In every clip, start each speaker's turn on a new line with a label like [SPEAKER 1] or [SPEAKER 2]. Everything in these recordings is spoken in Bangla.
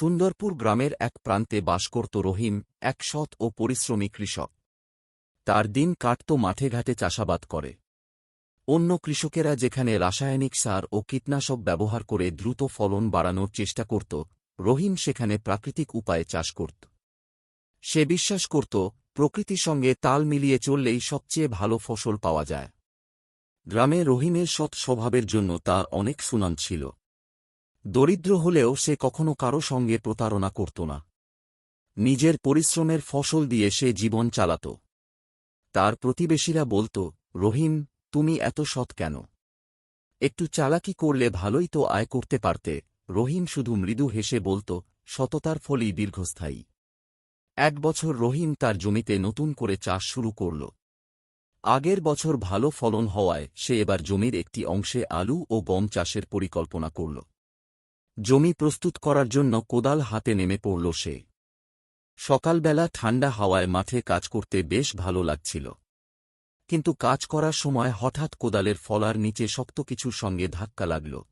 [SPEAKER 1] সুন্দরপুর গ্রামের এক প্রান্তে বাস করত রহিম, এক সৎ ও পরিশ্রমী কৃষক। তার দিন কাটত মাঠে ঘাটে চাষাবাদ করে। অন্য কৃষকেরা যেখানে রাসায়নিক সার ও কীটনাশক ব্যবহার করে দ্রুত ফলন বাড়ানোর চেষ্টা করত, রহিম সেখানে প্রাকৃতিক উপায়ে চাষ করত। সে বিশ্বাস করত, প্রকৃতির সঙ্গে তাল মিলিয়ে চললেই সবচেয়ে ভালো ফসল পাওয়া যায়। গ্রামে রহিমের সৎ স্বভাবের জন্য তার অনেক সুনাম ছিল। দরিদ্র হলেও সে কখনো কারও সঙ্গে প্রতারণা করত না। নিজের পরিশ্রমের ফসল দিয়ে সে জীবন চালাত। তার প্রতিবেশীরা বলত, রহিম, তুমি এত সৎ কেন? একটু চালাকি করলে ভালোই তো আয় করতে পারতে। রহিম শুধু মৃদু হেসে বলত, সততার ফলই দীর্ঘস্থায়ী। এক বছর রহিম তার জমিতে নতুন করে চাষ শুরু করল। আগের বছর ভালো ফলন হওয়ায় সে এবার জমির একটি অংশে আলু ও গম চাষের পরিকল্পনা করল। জমি প্রস্তুত করার জন্য কোদাল হাতে নেমে পড়ল সে। সকালবেলা ঠান্ডা হাওয়ায় মাঠে কাজ করতে বেশ ভালো লাগছিল। কিন্তু কাজ করার সময় হঠাৎ কোদালের ফলার নিচে শক্ত কিছুর সঙ্গে ধাক্কা লাগল।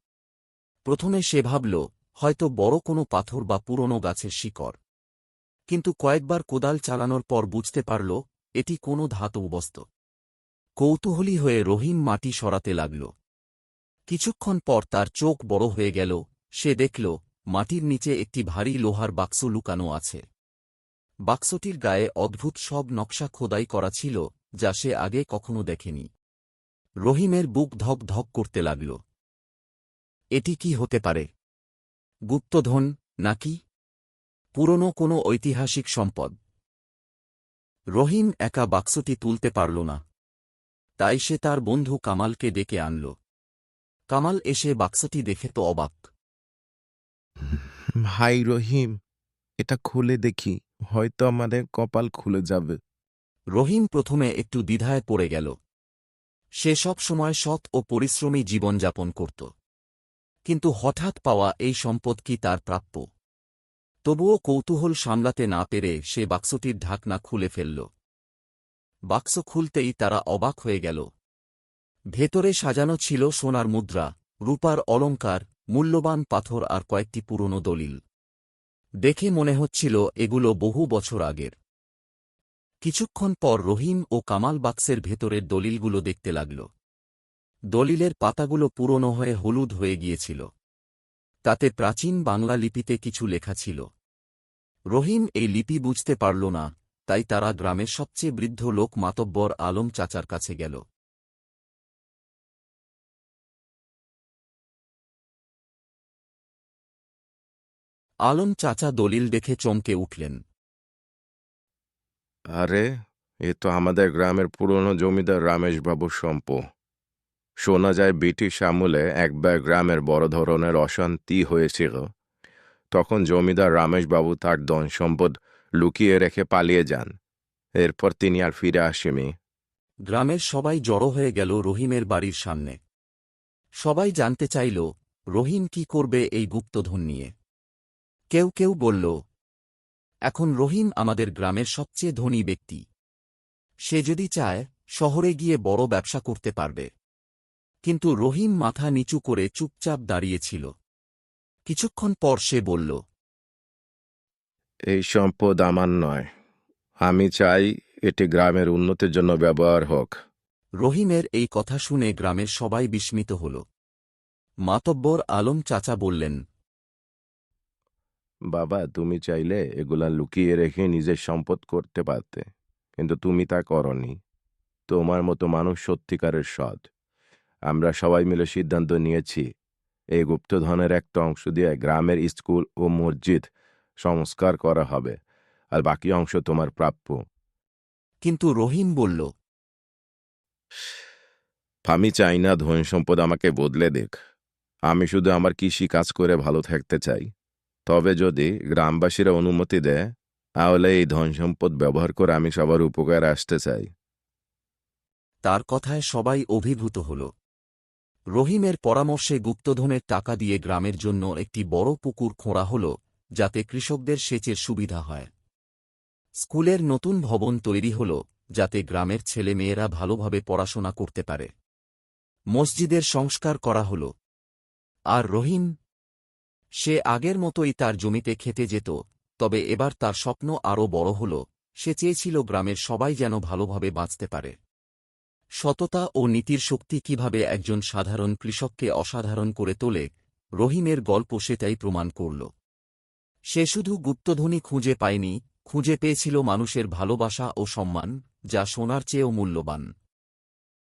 [SPEAKER 1] প্রথমে সে ভাবল, হয়তো বড় কোনো পাথর বা পুরনো গাছের শিকড়। কিন্তু কয়েকবার কোদাল চালানোর পর বুঝতে পারল, এটি কোনো ধাতব বস্তু কৌতূহলী হয়ে রহিম মাটি সরাতে লাগল। কিছুক্ষণ পর তার চোখ বড় হয়ে গেল সে দেখল, মাটির নিচে একটি ভারী লোহার বাক্স লুকানো আছে। বাক্সটির গায়ে অদ্ভুত সব নকশা খোদাই করা ছিল, যা সে আগে কখনো দেখেনি। রহিমের বুক ধক ধক করতে লাগল। এটি কি হতে পারে? গুপ্তধন, নাকি? পুরনো কোনো ঐতিহাসিক সম্পদ? রহিম একা বাক্সটি তুলতে পারল না। তাই সে তার বন্ধু কামালকে ডেকে আনল। কামাল এসে বাক্সটি দেখে তো অবাক।
[SPEAKER 2] ভাই রহিম, এটা খুলে দেখি, হয়তো আমাদের কপাল খুলে যাবে।
[SPEAKER 1] রহিম প্রথমে একটু দ্বিধায় পড়ে গেল। সে সব সময় সৎ ও পরিশ্রমী জীবনযাপন করত। কিন্তু হঠাৎ পাওয়া এই সম্পদ কি তার প্রাপ্য? তবুও কৌতূহল সামলাতে না পেরে সে বাক্সটির ঢাকনা খুলে ফেলল। বাক্স খুলতেই তারা অবাক হয়ে গেল। ভেতরে সাজানো ছিল সোনার মুদ্রা, রূপার অলঙ্কার মূল্যবান পাথর আর কয়েকটি পুরনো দলিল। দেখে মনে হচ্ছিল এগুলো বহু বছর আগের। কিছুক্ষণ পর রহিম ও কামাল বাক্সের ভেতরের দলিলগুলো দেখতে লাগল। দলিলের পাতাগুলো পুরনো হয়ে হলুদ হয়ে গিয়েছিল। তাতে প্রাচীন বাংলা লিপিতে কিছু লেখা ছিল। রহিম এই লিপি বুঝতে পারল না, তাই তারা গ্রামের সবচেয়ে বৃদ্ধ লোক মাতব্বর আলম চাচার কাছে গেল। আলম চাচা দলিল দেখে চমকে উঠলেন।
[SPEAKER 2] আরে এ তো আমাদের গ্রামের পুরনো জমিদার রমেশবাবুর সম্প শোনা যায় ব্রিটিশ আমলে একবার গ্রামের বড় ধরনের অশান্তি হয়েছিল। তখন জমিদার রমেশবাবু তার ধন সম্পদ লুকিয়ে রেখে পালিয়ে যান। এরপর তিনি আর ফিরে আসেনি
[SPEAKER 1] গ্রামের সবাই জড়ো হয়ে গেল রহিমের বাড়ির সামনে। সবাই জানতে চাইল রহিম কি করবে এই গুপ্তধন নিয়ে? কেউ কেউ বলল এখন রহিম আমাদের গ্রামের সবচেয়ে ধনী ব্যক্তি। সে যদি চায় শহরে গিয়ে বড় ব্যবসা করতে পারবে। কিন্তু রহিম মাথা নিচু করে চুপচাপ দাঁড়িয়েছিল। কিছুক্ষণ পর সে বলল
[SPEAKER 2] এই সম্পদ আমার নয়। আমি চাই এটি গ্রামের উন্নতির জন্য ব্যবহার হোক।
[SPEAKER 1] রহিমের এই কথা শুনে গ্রামের সবাই বিস্মিত হল। মাতব্বর আলম চাচা বললেন
[SPEAKER 2] বাবা তুমি চাইলে এগুলা লুকিয়ে রেখে নিজের সম্পদ করতে পারতে কিন্তু তুমি তা করনি। তোমার মতো মানুষ সত্যিকারের সৎ। আমরা সবাই মিলে সিদ্ধান্ত নিয়েছি এই গুপ্তধনের একটা অংশ দিয়ে গ্রামের স্কুল ও মসজিদ সংস্কার করা হবে আর বাকি অংশ তোমার প্রাপ্য।
[SPEAKER 1] কিন্তু রহিম বলল
[SPEAKER 2] আমি চাই না ধন সম্পদ আমাকে বদলে দেখ আমি শুধু আমার কৃষি কাজ করে ভালো থাকতে চাই। তবে যদি গ্রামবাসীরা অনুমতি দেয়, তাহলে এই ধন সম্পদ ব্যবহার করে আমি সবার উপকার আসতে চাই।
[SPEAKER 1] তার কথায় সবাই অভিভূত হল। রহিমের পরামর্শে গুপ্তধনের টাকা দিয়ে গ্রামের জন্য একটি বড় পুকুর খোঁড়া হল, যাতে কৃষকদের সেচের সুবিধা হয়। স্কুলের নতুন ভবন তৈরি হল, যাতে গ্রামের ছেলে মেয়েরা ভালোভাবে পড়াশোনা করতে পারে। মসজিদের সংস্কার করা হল। আর রহিম সে আগের মতোই তার জমিতে খেতে যেত, তবে এবার তার স্বপ্ন আরও বড় হল, সে চেয়েছিল গ্রামের সবাই যেন ভালোভাবে বাঁচতে পারে। সততা ও নীতির শক্তি কীভাবে একজন সাধারণ কৃষককে অসাধারণ করে তোলে, রহিমের গল্প সেটাই প্রমাণ করল। সে শুধু গুপ্তধনী খুঁজে পায়নি, খুঁজে পেয়েছিল মানুষের ভালোবাসা ও সম্মান, যা সোনার চেয়েও মূল্যবান।